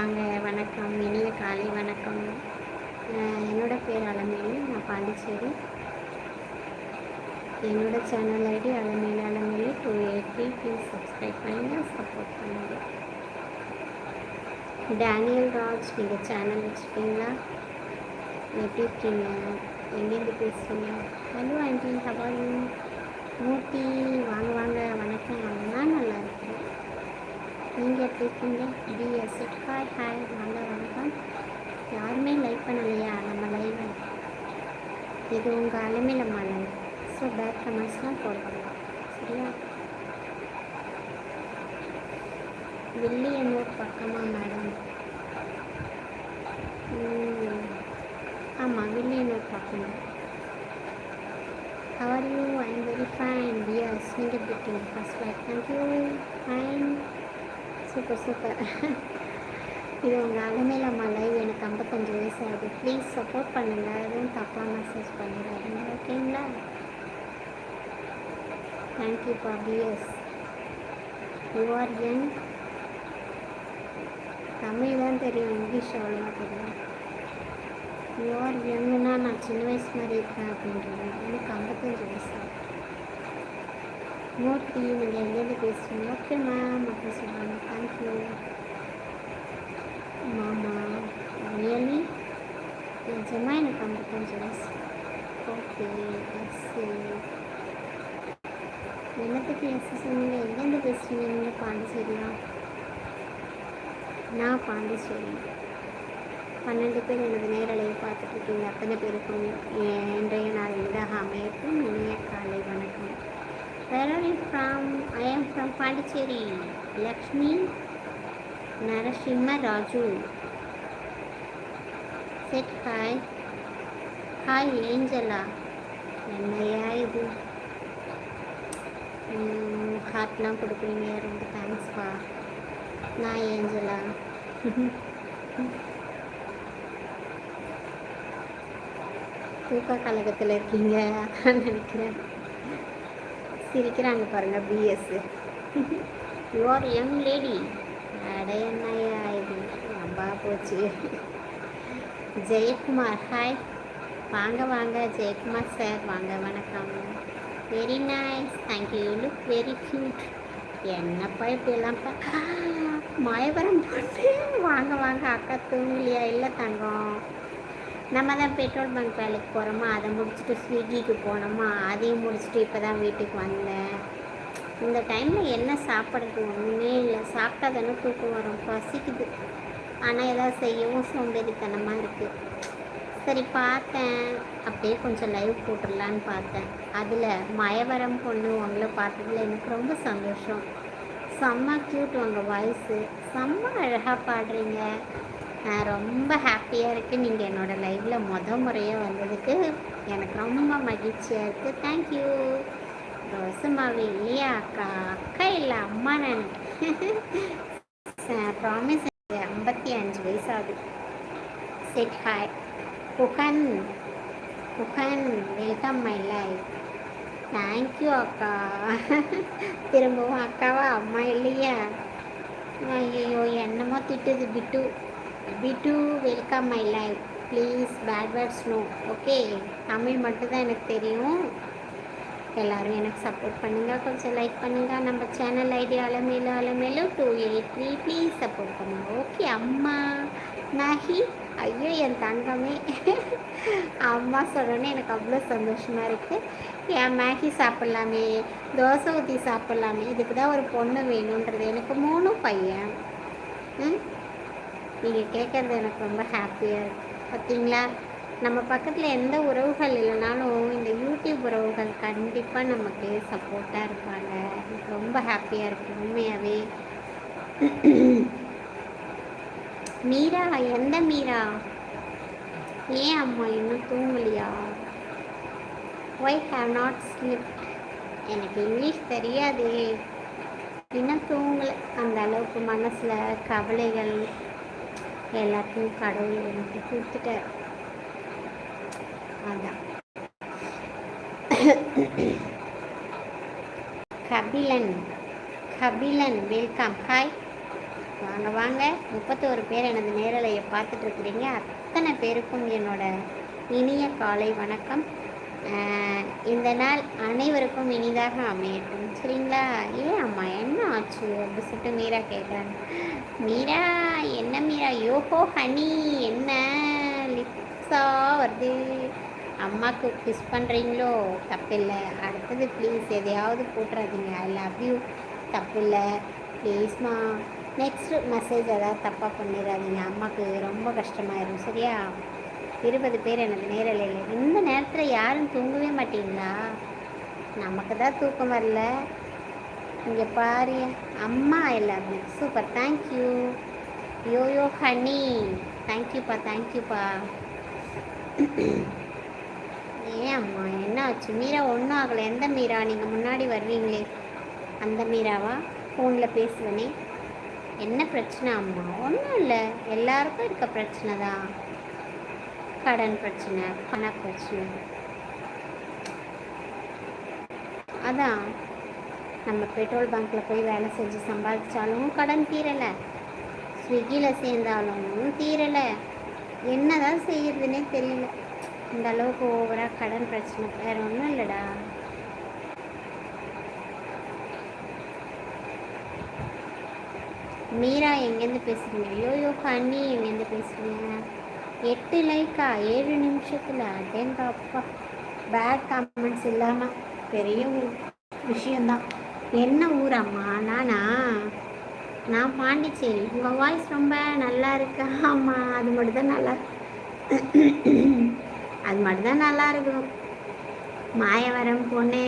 வாங்க வணக்கம். இனிய காலை வணக்கம். என்னோடய என்னோட பேர் அலமேலு. நான் பாண்டிச்சேரி. என்னோடய channel ID Alamelu Alamelu. Two eighty three please subscribe பண்ணுங்கள் சப்போர்ட் பண்ணுங்கள் டேனியல் ராஜ் நீங்கள் சேனல் வச்சுருக்கீங்களா? எப்படி இருக்கீங்க? எங்கேருந்து பேசுகிறீங்க ஹலோ ஆண்டி ஹவாயு மூர்த்தி வாங்க வாங்க. வணக்கம் நான் நல்லா இருக்கேன். நீங்கள் எப்படி இருக்கீங்க பிஎஸ் ஹாய் ஹாய் வாங்க வணக்கம். யாருமே லைக் பண்ணலையா? நம்ம லைவ் இது உங்கள் அலுமையிலம்மா லைவ் ஸோ பேக் கமெண்ட்ஸ்லாம் போடுவாங்க. சரியா? வில்லியனூர் பக்கமாக மேடம் ஆமாம் வில்லியனூர் பக்கம் how are you I am very fine yes நீங்கள் எப்படி இருக்கீங்க? First like thank you fine super super இது உங்கள் அலமேலம்மா லைவ் எனக்கு ஐம்பத்தஞ்சு வயசு ஆகுது. ப்ளீஸ் சப்போர்ட் பண்ணுங்கள் எதுவும் தப்பாக மெசேஜ் பண்ணிடாதீங்க. ஓகேங்களா? தேங்க்யூப்பா PS you are young Tamil தான் தெரியும். இங்கிலீஷ் அவ்வளோவா தெரியும் யூ ஆர் யங்குன்னா நான் சின்ன வயசு மாதிரி இருக்கேன் அப்படின்றது எனக்கு ஐம்பத்தஞ்சு வயசு மூர்த்தி நீங்கள் எங்கேருந்து பேசுகிறீங்க ஓகே மேம் அப்படின்னு சொல்கிறாங்க தேங்க்யூ மாமா ரியலி நிஜமாக எனக்கு ஐம்பத்தஞ்சு வயசு ஓகே எஸ் என்னத்துக்கு எஸ் சொன்னீங்க எங்கேருந்து பேசுகிறீங்க நீங்கள் பாண்டிச்சேரியா? நான் பாண்டிச்சேரி. பன்னெண்டு பேர் எனது நேரலையை பார்த்துட்டு இருக்கீங்க அத்தனை பேருக்கும் இன்றைய நாள் இதாக அமையட்டும் இனிய காலை வணக்கம். Where are you from I am from Pondicherry. Lakshmi Narasimha Raju. Said hi hi Angela. என்னையா இது? ஹார்ட்லாம் கொடுக்குறீங்க ரொம்ப தேங்க்ஸ்ப்பா நான் ஏஞ்சலா தூக்க கழகத்தில் இருக்கீங்க நினைக்கிறேன். சிரிக்கிறாங்க பாருங்க PS you are young lady அட என்னையா இது நம்பா போச்சு. ஜெயக்குமார் ஹாய் வாங்க வாங்க ஜெயக்குமார் சார் வாங்க வணக்கம். Very nice thank you look very cute என்னப்பா இப்படியெல்லாம் பா மாயவரம் போட்டு வாங்க வாங்க அக்கா தூங்கலையா? இல்லை தங்கம். நம்ம தான் பெட்ரோல் பங்க் வேலைக்கு போகிறோமா அதை முடிச்சுட்டு ஸ்விக்கிக்கு போனோமா? அதையும் முடிச்சுட்டு இப்போ தான் வீட்டுக்கு வந்தேன். இந்த டைமில் என்ன சாப்பிட்றது? ஒன்றுமே இல்லை. சாப்பிட்டா தானே தூக்கம் வரும். பசிக்குது. ஆனால் எதாவது செய்யவும் சோம்பேறித்தனமாக இருக்குது சரி பார்த்தேன். அப்படியே கொஞ்சம் லைவ் போட்டுடலான்னு பார்த்தேன். அதில் மயவரம் பொண்ணு உங்களை பார்த்ததுல எனக்கு ரொம்ப சந்தோஷம். செம்ம க்யூட் உங்கள் வாய்ஸு செம்ம அழகாக பாடுறீங்க. நான் ரொம்ப ஹாப்பியாக இருக்குது நீங்கள் என்னோடய லைவில் முத முறையாக வந்ததுக்கு எனக்கு ரொம்ப மகிழ்ச்சியாக இருக்குது தேங்க்யூ ரோசமாவி இல்லையா அக்கா? அக்கா இல்லை அம்மா நான். ப்ராமிஸ் ஐம்பத்தி அஞ்சு வயசாகுது said hi Guhan Guhan welcome my life thank you அக்கா திரும்பவும் அக்காவா அம்மா இல்லையா ஐயோ என்னமோ திட்டுது பிட்டு பிட்டு welcome my life please bad words no okay Tamil மட்டும்தான் எனக்கு தெரியும். எல்லாரும் எனக்கு சப்போர்ட் பண்ணுங்கள் கொஞ்சம் லைக் பண்ணுங்கள் நம்ம channel ID Alamelu Alamelu two eight three please support பண்ணுங்கள் ஓகே அம்மா. நாஹி ஐயோ என் தங்கமே. அம்மா சொல்கிறேன்னு எனக்கு அவ்வளோ சந்தோஷமாக இருக்குது என் மேகி சாப்பிட்லாமே தோசை ஊற்றி சாப்பிட்லாமே இதுக்கு தான் ஒரு பொண்ணு வேணுன்றது எனக்கு மூணு பையன். ம்? நீங்கள் கேட்குறது எனக்கு ரொம்ப ஹாப்பியாக இருக்குது பார்த்தீங்களா நம்ம பக்கத்தில் எந்த உறவுகள் இல்லைனாலும் இந்த யூடியூப் உறவுகள் கண்டிப்பாக நமக்கு சப்போர்ட்டாக இருப்பாங்க. ரொம்ப ஹாப்பியாக இருக்குது உண்மையாகவே மீரா எந்த மீரா? ஏன் அம்மா இன்னும் தூங்கலையா? ஒய் ஹாவ் நாட் ஸ்லிப் எனக்கு இங்கிலீஷ் தெரியாதே. இன்னும் தூங்கலை. அந்த அளவுக்கு மனசில் கவலைகள் எல்லாத்தையும் கடவுள் எனக்கு கொடுத்துட்டார். அதான். கபிலன். கபிலன் வெல்கம் ஹாய் வாங்க வாங்க. முப்பத்தோரு பேர் எனது நேரலையை பார்த்துட்டு இருக்கிறீங்க அத்தனை பேருக்கும் என்னோட இனிய காலை வணக்கம். இந்த நாள் அனைவருக்கும் இனிதாக அமையட்டும். சரிங்களா? ஏன் அம்மா என்ன ஆச்சு? அப்படி சொல்லிட்டு மீரா கேட்குறாங்க. மீரா என்ன மீரா? யோஹோ ஹனி என்ன? லிப்ஸா வருது. அம்மாவுக்கு கிஸ் பண்ணுறீங்களோ தப்பில்லை. அடுத்தது ப்ளீஸ் எதையாவது போட்டுறாதீங்க. ஐ லவ் யூ தப்பில்லை. ப்ளீஸ்மா நெக்ஸ்ட்டு மெசேஜ் ஏதாவது தப்பாக பண்ணிடாதீங்க. அம்மாவுக்கு ரொம்ப கஷ்டமாயிடும் சரியா? இருபது பேர் எனக்கு நேரலையில். இந்த நேரத்தில் யாரும் தூங்கவே மாட்டீங்களா? நமக்கு தான் தூக்கம் வரல. இங்கே பாரு. அம்மா எல்லாருமே சூப்பர் தேங்க்யூ யோயோ ஹனி தேங்க்யூப்பா தேங்க்யூப்பா ஏன் அம்மா என்ன ஆச்சு மீரா ஒன்றும் ஆகலை. எந்த மீரா? நீங்கள் முன்னாடி வருவீங்களே. அந்த மீராவா? ஃபோனில் பேசுவனே. என்ன பிரச்சனை? அம்மா ஒன்றும் இல்லை. எல்லாருக்கும் இருக்க பிரச்சனை தான். கடன் பிரச்சனை பண பிரச்சனை. அதான். நம்ம பெட்ரோல் பங்க்கில் போய் வேலை செஞ்சு சம்பாதிச்சாலும் கடன் தீரலை. ஸ்விக்கியில் சேர்ந்தாலும் தீரலை. என்ன தான் செய்யறதுனே தெரியல. இந்த அளவுக்கு ஓவராக கடன் பிரச்சனை. வேறு ஒன்றும் இல்லைடா. மீரா எங்கேருந்து பேசுகிறீங்க யோயோ ஹனி எங்கேருந்து பேசுகிறீங்க எட்டு லைக்கா ஏழு நிமிஷத்தில்? அடேங்க அப்பா பேட் காமெண்ட்ஸ் இல்லாமல் பெரிய விஷயந்தான் என்ன ஊரம்மா நானா? நான் பாண்டிச்சேரி. உங்கள் வாய்ஸ் ரொம்ப நல்லா இருக்கு. ஆமாம் அது மட்டும் தான் நல்லா அது மட்டும் தான் நல்லா இருக்கும். மாயவரம் பொண்ணே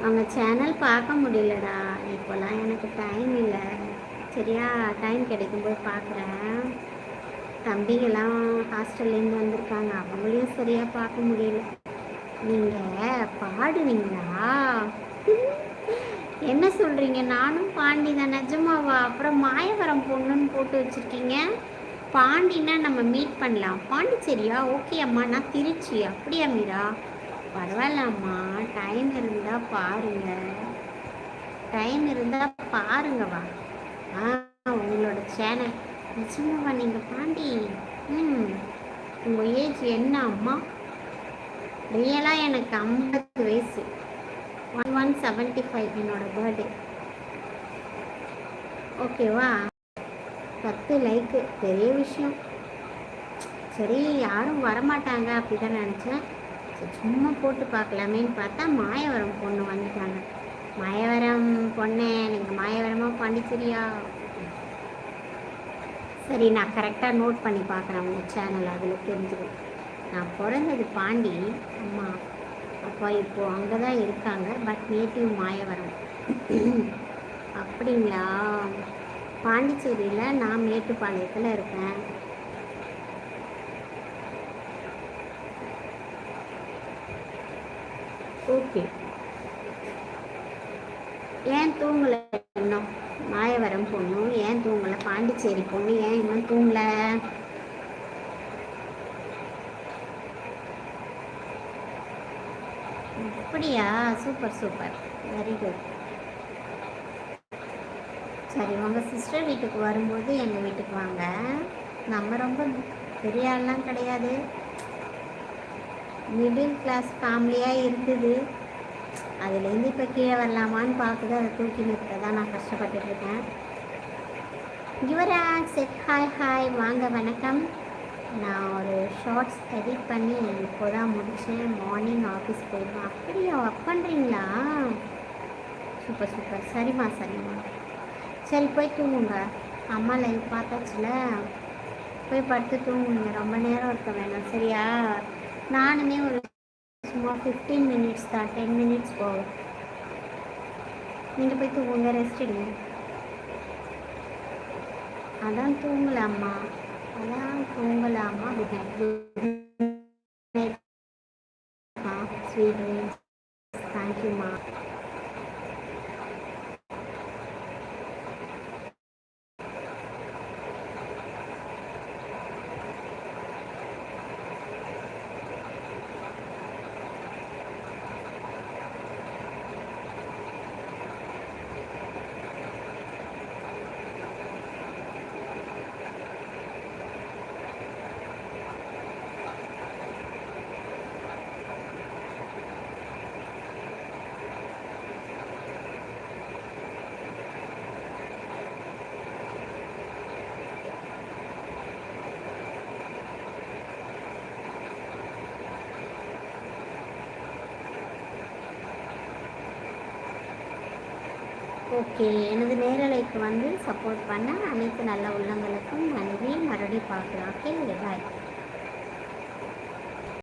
அவங்க சேனல் பார்க்க முடியலடா. இப்போலாம் எனக்கு டைம் இல்லை. சரியா டைம் கிடைக்கும்போது பார்க்குறேன். தம்பிகள்லாம் ஹாஸ்டல்லேருந்து வந்திருக்காங்க. அவங்களையும் சரியாக பார்க்க முடியல. நீங்கள் பாடுவீங்களா? என்ன சொல்கிறீங்க நானும் பாண்டி தான் நிஜமாவா? அப்புறம் மாயவரம் பொண்ணுன்னு போட்டு வச்சுருக்கீங்க. பாண்டினா நம்ம மீட் பண்ணலாம். பாண்டிச்சேரியா? ஓகே அம்மா. நான் திருச்சி. அப்படியா மீரா? பரவாயில்ல அம்மா டைம் இருந்தால் பாருங்க. டைம் இருந்தால் பாருங்க வா. ஆ உங்களோட சேனல் நிச்சயமாவா நீங்கள் பாண்டி? ம். உங்கள் ஏஜ் என்ன அம்மா? ரியலாக எனக்கு ஐம்பது வயசு. ஒன் ஒன் செவன்ட்டி ஃபைவ் என்னோட பர்த்டே ஓகேவா பத்து லைக்கு பெரிய விஷயம். சரி யாரும் வரமாட்டாங்க அப்படி தான் நினச்சேன். சரி சும்மா போட்டு பார்க்கலாமேன்னு பார்த்தா மாயவரம் பொண்ணு வந்துட்டாங்க. மாயவரம் பொண்ணே நீங்கள் மாயவரமா பாண்டிச்சேரியா? சரி நான் கரெக்டாக நோட் பண்ணி பார்க்குறேன் உங்கள் சேனல் அதில் தெரிஞ்சுக்கும் நான் பிறந்தது பாண்டி அம்மா அப்பா இப்போ அங்கே தான் இருக்காங்க பட் நேட்டிவ் மாயவரம். அப்படிங்களா? பாண்டிச்சேரியில் நான் மேட்டுப்பாளையத்தில் இருக்கேன். ஓகே ஏன் தூங்கலை இன்னும்? மாயவரம் பொண்ணு ஏன் தூங்கலை? பாண்டிச்சேரி பொண்ணு ஏன் இன்னும் தூங்கலை? அப்படியா? Super super. வெரி குட் சரி உங்கள் சிஸ்டர் வீட்டுக்கு வரும்போது எங்கள் வீட்டுக்கு வாங்க. நம்ம ரொம்ப பெரிய ஆள்லாம் கிடையாது. மிடில் கிளாஸ் ஃபேமிலியாக இருந்தது அதுலேருந்து இப்போ கீழே வரலாமான்னு பார்க்குது அதை தூக்கி நிறுத்த தான் நான் கஷ்டப்பட்டுருக்கேன் இருக்கேன். யுவராஜ் செட் ஹாய் ஹாய் வாங்க வணக்கம். நான் ஒரு ஷார்ட்ஸ் எடிட் பண்ணி இப்போ தான் முடித்தேன் மார்னிங் ஆஃபீஸ் போயிடுவேன். அப்படியா? ஒர்க் பண்ணுறீங்களா சூப்பர் சூப்பர் சரிம்மா சரிம்மா. சரி போய் தூங்குங்க. அம்மா லைஃப் பார்த்தாச்சுல. போய் படுத்து தூங்குங்க. ரொம்ப நேரம் இருக்க வேணாம். சரியா? நானுமே ஒரு சும்மா ஃபிஃப்டீன் மினிட்ஸ் தான் டென் மினிட்ஸ் போகும் நீங்கள் போய் தூங்குங்க ரெஸ்ட் எடுங்க. அதான் தூங்கலாமா? அதான் தூங்கலாமா? Good night good night sweet okay எனது நேரலைக்கு வந்து சப்போர்ட் பண்ண அனைத்து நல்ல உள்ளங்களுக்கும் நன்றி. மறுபடியும் பார்க்கலாம். Okay bye